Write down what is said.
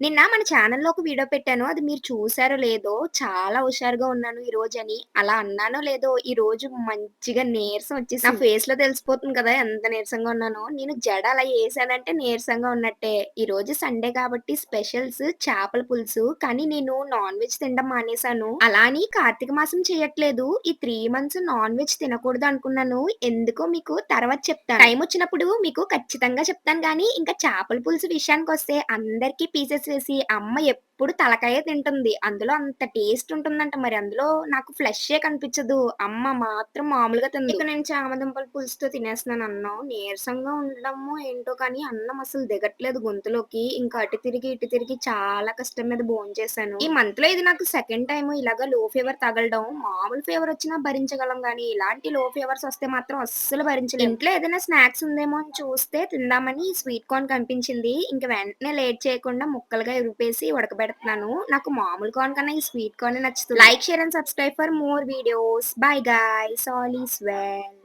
నిన్న మన ఛానెల్‌లో ఒక వీడియో పెట్టాను. అది మీరు చూసారో లేదో, చాలా హుషారుగా ఉన్నాను ఈరోజని. అలా అన్నానో లేదో, ఈరోజు మంచిగా నీరసం వచ్చేసి నా ఫేస్‌లో తెలిసిపోతుంది కదా! ఎంత నీరసంగా ఉన్నానో. నేను జడ అలా ఏసానంటే నీరసంగా ఉన్నట్టే. ఈరోజు సండే కాబట్టి స్పెషల్స్ చేపల పులుసు. కానీ నేను నాన్ వెజ్ తినడం మానేశాను. అలా అని కార్తీక మాసం చేయట్లేదు. ఈ 3 మంత్స్ నాన్ వెజ్ తినకూడదు అనుకున్నాను. ఎందుకో మీకు తర్వాత చెప్తాను. టైం వచ్చినప్పుడు మీకు ఖచ్చితంగా చెప్తాను గానీ, ఇంకా చేపల పులుసు విషయానికొస్తే అందరికీ పీసెస్ చేసి అమ్మ ఎప్పుడు తలకాయే తింటుంది. అందులో అంత టేస్ట్ ఉంటుందంట మరి అందులో నాకు ఫ్లెషే కనిపించదు. అమ్మ మాత్రం మామూలుగా తింది ఇక నేను చామదుంపల పులుసుతో తినేస్తున్నాను అన్నం. నీరసంగా ఉండడము ఏంటో కానీ అన్నం అసలు దిగట్లేదు గొంతులోకి. ఇంకా అటు తిరిగి, ఇటు తిరిగి చాలా కష్టం మీద భోంచేశాను. ఈ మంత్లో ఇది నాకు సెకండ్ టైం ఇలాగ లో ఫీవర్ తగలడం. మామూలు ఫీవర్ వచ్చినా భరించగలం కానీ ఇలాంటి లో ఫీవర్స్ వస్తే మాత్రం అస్సలు భరించలేదు ఇంట్లో ఏదైనా స్నాక్స్ ఉందేమో అని చూస్తే తిందామని స్వీట్ కార్న్ కనిపించింది. ఇంక వెంటనే లేట్ చేయకుండా ముక్కలుగా ఇరిపేసి పెడుతున్నాను నాకు మామూలు కార్న్ కన్నా ఈ స్వీట్ కార్న్ నచ్చుతుంది. Like, share and subscribe for more videos. Bye guys. All is well.